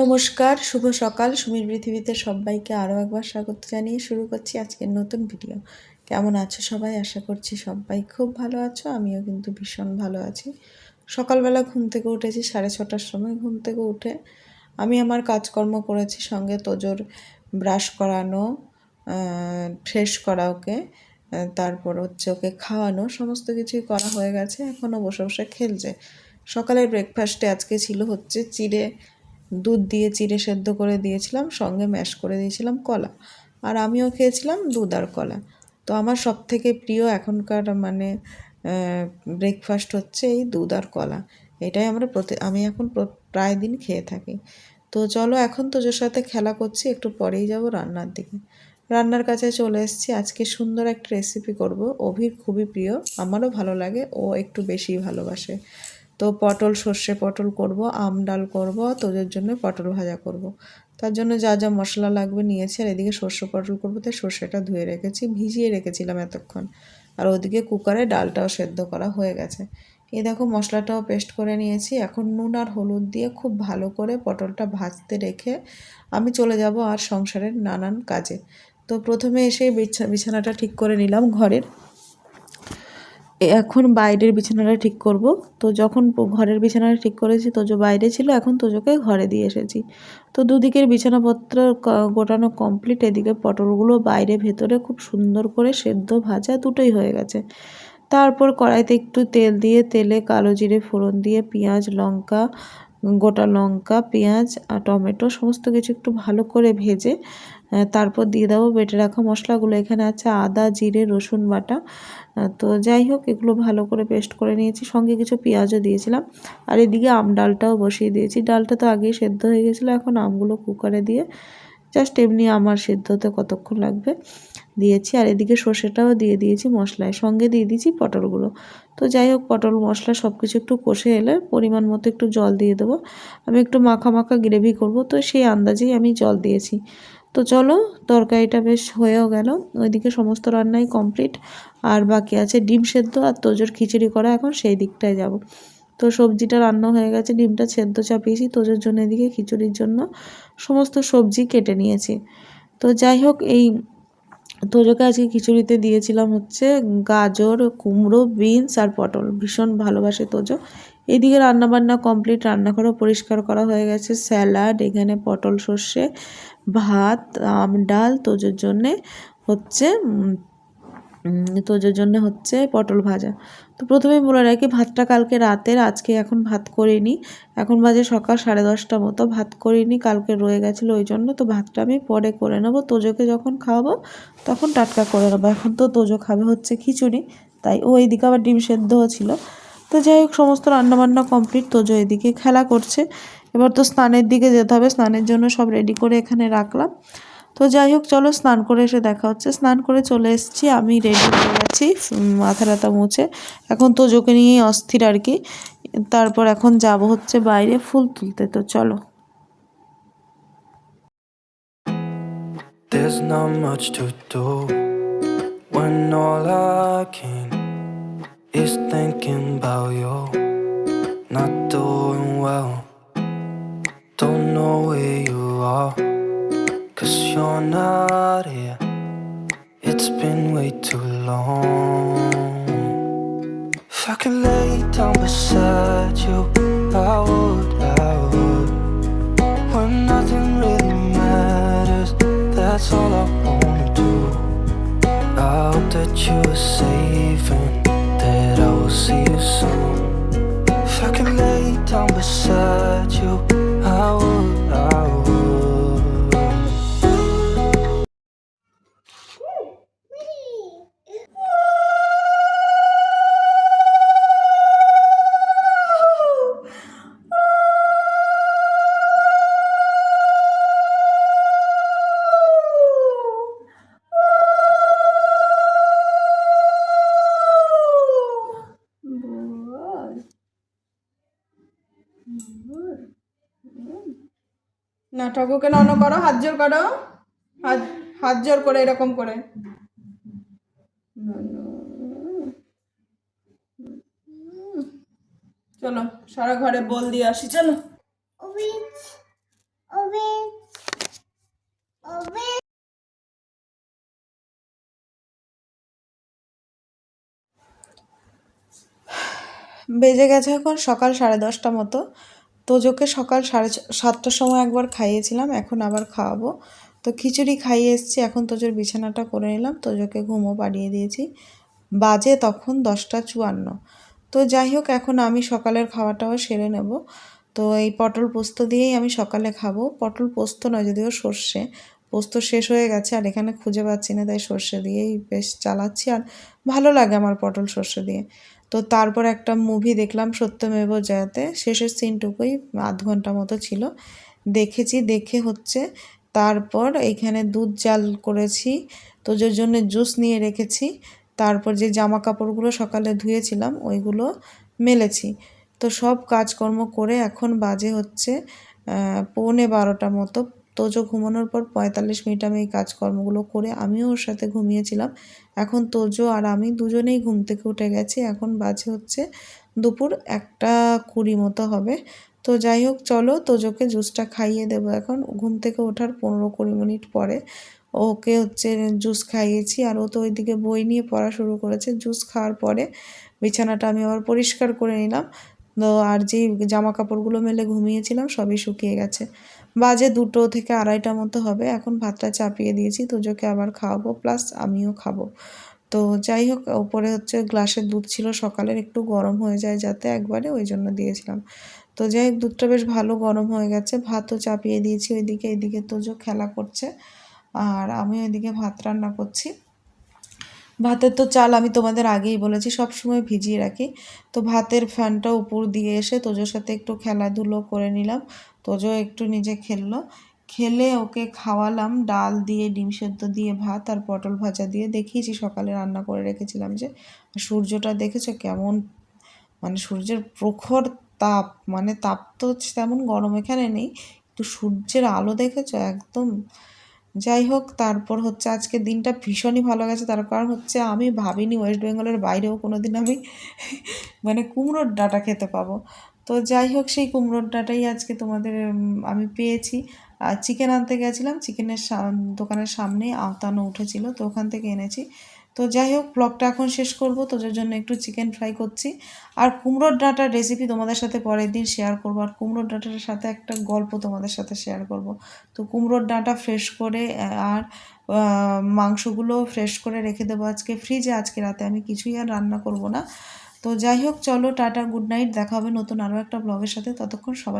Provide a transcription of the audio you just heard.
নমস্কার, শুভ সকাল। সুমির পৃথিবীতে সবাইকে আরও একবার স্বাগত জানিয়ে শুরু করছি আজকের নতুন ভিডিও কেমন আছো সবাই? আশা করছি সবাই খুব ভালো আছো। আমিও কিন্তু ভীষণ ভালো আছি। সকালবেলা ঘুম থেকে উঠেছি, সাড়ে ছটার সময় ঘুম থেকে উঠে আমি আমার কাজকর্ম করেছি, সঙ্গে তোজোর ব্রাশ করানো ফ্রেশ করা ওকে তারপর হচ্ছে ওকে খাওয়ানো, সমস্ত কিছুই করা হয়ে গেছে। এখনও বসে বসে খেলছে। সকালের ব্রেকফাস্টে আজকে ছিল হচ্ছে চিড়ে, দুধ দিয়ে চিড়ে সেদ্ধ করে দিয়েছিলাম, সঙ্গে ম্যাশ করে দিয়েছিলাম কলা। আর আমিও খেয়েছিলাম দুধ আর কলা। তো আমার সব থেকে প্রিয় এখনকার মানে ব্রেকফাস্ট হচ্ছে এই দুধ আর কলা। এটাই আমরা প্রতি, আমি এখন প্রায় দিন খেয়ে থাকি। তো চলো এখন তোজোর সাথে খেলা করছি, একটু পরেই যাব রান্নার দিকে। রান্নার কাছে চলে এসেছি, আজকে সুন্দর একটা রেসিপি করব। অভির খুবই প্রিয়, আমারও ভালো লাগে, ও একটু বেশি ভালোবাসে। তো পটল, সর্ষে পটল করব, আম ডাল করব, তোদের জন্য পটল ভাজা করব। তার জন্য যা যা মশলা লাগবে নিয়েছি, আর এদিকে সর্ষে পটল করব, তাই সর্ষেটা ধুয়ে রেখেছি, ভিজিয়ে রেখেছিলাম এতক্ষণ। আর ওদিকে কুকারে ডালটাও সেদ্ধ করা হয়ে গেছে। এই দেখো মশলাটাও পেস্ট করে নিয়েছি, এখন নুন আর হলুদ দিয়ে খুব ভালো করে পটলটা ভাজতে রেখে আমি চলে যাব আর সংসারের নানান কাজে। তো প্রথমে এসে বিছানাটা ঠিক করে নিলাম ঘরের। এখন বাইরের বিছানাটা ঠিক করব। তো যখন ঘরের বিছানাটা ঠিক করেছি, তোজো বাইরে ছিল, এখন তোজোকে ঘরে দিয়ে এসেছি। তো দুদিকের বিছানাপত্র গোটানো কমপ্লিট এদিকে পটলগুলো বাইরে ভেতরে খুব সুন্দর করে সেদ্ধ, ভাজা দুটোই হয়ে গেছে। তারপর কড়াইতে একটু তেল দিয়ে, তেলে কালো জিরে ফোড়ন দিয়ে, পেঁয়াজ, লঙ্কা গোটা লঙ্কা, পেঁয়াজ আর টমেটো সমস্ত কিছু একটু ভালো করে ভেজে তারপর দিয়ে দেবো বেটে রাখা মশলাগুলো। এখানে আছে আদা, জিরে, রসুন বাটা। তো যাই হোক, এগুলো ভালো করে পেস্ট করে নিয়েছি। সঙ্গে কিছু পেঁয়াজও দিয়েছিলাম। আর এদিকে আম ডালটাও বসিয়ে দিয়েছি। ডালটা তো আগেই সেদ্ধ হয়ে গেছিল। এখন আমগুলো কুকারে দিয়ে জাস্ট এমনি আমার সেদ্ধ হতে কতক্ষণ লাগবে। দিয়েছি আর এদিকে সর্ষেটাও দিয়ে দিয়েছি মশলায়। সঙ্গে দিয়ে দিয়েছি পটলগুলো। তো যাই হোক, পটল, মশলা সব কিছু একটু কষে এলে পরিমাণ মতো একটু জল দিয়ে দেবো। আমি একটু মাখা মাখা গ্রেভি করব, তো সেই আন্দাজেই আমি জল দিয়েছি। তো চলো, তরকারিটা বেশ হয়েও গেল। ওইদিকে সমস্ত রান্নাই কমপ্লিট। আর বাকি আছে ডিম সেদ্ধ আর তোজোর খিচুড়ি করা। এখন সেই দিকটায় যাব। তো সবজিটা রান্না হয়ে গেছে, ডিমটা সেদ্ধ চাপিয়েছি। তোজোর জন্য এদিকে খিচুড়ির জন্য সমস্ত সবজি কেটে নিয়েছি। তো যাই হোক, এই তোজোকে আজকে খিচুড়িতে দিয়েছিলাম হচ্ছে গাজর, কুমড়ো, বিনস আর পটল। ভীষণ ভালোবাসে তোজো। এইদিকে রান্নাবান্না কমপ্লিট, রান্নাঘরও পরিষ্কার করা হয়ে গেছে। স্যালাড, এখানে পটল সর্ষে, ভাত, আম, ডাল তোজোর জন্যে হচ্ছে তোজোর জন্য হচ্ছে পটল ভাজা। তো প্রথমে বলে রাখি, ভাতটা কালকে রাতের, আজকে এখন ভাত করিনি। এখন বাজে সকাল সাড়ে দশটা মতো, ভাত করিনি, কালকে রয়ে গেছিল ওই জন্য। তো ভাতটা আমি পরে করে নেব। তোজোকে যখন খাওয়াবো, তখন টাটকা করে নেব। এখন তো তোজো খাবে হচ্ছে খিচুড়ি, তাই ও এইদিকে আবার ডিম সেদ্ধও ছিল। তো যাই হোক, সমস্ত রান্নাবান্না কমপ্লিট, তোজো এদিকে খেলা করছে। এবার তো স্নানের দিকে যেতে হবে, স্নানের জন্য সব রেডি করে এখানে রাখলাম। তো যাই হোক, চলো স্নান করে এসে দেখা হচ্ছে। স্নান করে চলে এসেছি। আমি রেডি হয়ে গেছি মাথা টাথা মুছে। এখন তো জোকে নিয়েই অস্থির আর কি। তারপর এখন যাব হচ্ছে বাইরে ফুল তুলতে। তো চলো। There's not much to do when all I can is thinking about you. Not doing well. Don't know where you are. You're not here. It's been way too long. If I could lay down beside you I would, I would. When nothing really matters That's all I wanna do. I hope that you are safe and That I will see you soon. If I could lay down beside you ঠাকুরকে নন করো, হাত জোর করো। হাত হাত জোর করে এরকম করে। চলো, সারা ঘরে বল দিয়ে আসি, চলো. বেজে গেছে এখন সকাল সাড়ে দশটা মতো। তোজোকে সকাল সাড়ে সাতটার সময় একবার খাইয়েছিলাম, এখন আবার খাওয়াবো। তো খিচুড়ি খাইয়ে এসছি, এখন তোজোর বিছানাটা করে নিলাম, তোজোকে ঘুমো পাড়িয়ে দিয়েছি। বাজে তখন দশটা চুয়ান্ন। তো যাই হোক, এখন আমি সকালের খাওয়াটাও সেরে নেব। তো এই পটল পোস্ত দিয়েই আমি সকালে খাব। পটল পোস্ত নয়, যদিও সর্ষে। পোস্ত শেষ হয়ে গেছে আর এখানে খুঁজে পাচ্ছি না, তাই সর্ষে দিয়েই বেশ চালাচ্ছি আর ভালো লাগে আমার পটল সর্ষে দিয়ে। তো তারপর একটা মুভি দেখলাম, সত্যমেব জয়াতে। শেষের সিনটুকুই আধ ঘণ্টা মতো ছিল। দেখেছি, দেখে হচ্ছে। তারপর এইখানে দুধ জাল করেছি, তো যার জন্য জুস নিয়ে রেখেছি। তারপর যে জামা কাপড়গুলো সকালে ধুয়েছিলাম, ওইগুলো মেলেছি। তো সব কাজকর্ম করে এখন বাজে হচ্ছে পৌনে বারোটা মতো। তোজো ঘুমানোর পর পঁয়তাল্লিশ মিনিট আমি এই কাজকর্মগুলো করে আমিও ওর সাথে ঘুমিয়েছিলাম। এখন তোজো আর আমি দুজনেই ঘুম থেকে উঠে গেছি। এখন বাজে হচ্ছে দুপুর একটা কুড়ি মতো হবে। তো যাই হোক, চলো তোজোকে জুসটা খাইয়ে দেবো এখন। ঘুম থেকে ওঠার পনেরো কুড়ি মিনিট পরে ওকে হচ্ছে জুস খাইয়েছি। আর ও তো ওইদিকে বই নিয়ে পড়া শুরু করেছে। জুস খাওয়ার পরে বিছানাটা আমি আবার পরিষ্কার করে নিলাম। আর যেই জামা কাপড়গুলো মেলে ঘুমিয়েছিলাম সবই শুকিয়ে গেছে। বাজে দুটো থেকে আড়াইটা মতো হবে। এখন ভাতটা চাপিয়ে দিয়েছি তোজোকে আবার খাওয়াবো প্লাস আমিও খাব। তো যাই হোক, ওপরে হচ্ছে গ্লাসের দুধ ছিল, সকালের একটু গরম হয়ে যায় যাতে একবারে ওই জন্য দিয়েছিলাম। তো যাই হোক, দুধটা বেশ ভালো গরম হয়ে গেছে, ভাতও চাপিয়ে দিয়েছি ওইদিকে, এদিকে তোজো খেলা করছে, আর আমি ওইদিকে ভাত রান্না করছি। ভাতের তো চাল আমি তোমাদের আগেই বলেছি, সব সময় ভিজিয়ে রাখি। তো ভাতের ফ্যানটা উপর দিয়ে এসে তোজোর সাথে একটু খেলাধুলো করে নিলাম। তোজো একটু নিজে খেললো। খেলে ওকে খাওয়ালাম, ডাল দিয়ে, ডিম সেদ্ধ দিয়ে ভাত আর পটল ভাজা দিয়ে। দেখিয়েছি, সকালে রান্না করে রেখেছিলাম যে সূর্যটা দেখেছ কেমন মানে সূর্যের প্রখর তাপ মানে তাপ তো তেমন গরম এখানে নেই। একটু সূর্যের আলো দেখেছ একদম? যাই হোক, তারপর হচ্ছে আজকে দিনটা ভীষণই ভালো গেছে। তার কারণ হচ্ছে আমি ভাবিনি ওয়েস্ট বেঙ্গলের বাইরেও কোনো দিন আমি মানে কুমড়োর ডাটা খেতে পাবো। তো যাই হোক, সেই কুমড়োর ডাটাই আজকে তোমাদের আমি পেয়েছি। আর চিকেন আনতে গেছিলাম। চিকেনের দোকানের সামনে আওতানো উঠেছিল, তো ওখান থেকে এনেছি। তো যাই হোক ব্লগটা এখন শেষ করব। তোদের জন্য একটু চিকেন ফ্রাই করছি। আর কুমড়োর ডাঁটার রেসিপি তোমাদের সাথে পরের দিন শেয়ার করব। আর কুমড়োর ডাঁটার সাথে একটা গল্প তোমাদের সাথে শেয়ার করব। তো কুমড়োর ডাঁটা ফ্রেশ করে আর মাংসগুলো ফ্রেশ করে রেখে দেবো আজকে ফ্রিজে আজকে রাতে আমি কিছুই আর রান্না করব না। তো যাই হোক চলো, টাটা গুড নাইট দেখা হবে নতুন আরও একটা ব্লগের সাথে। ততক্ষণ সবাই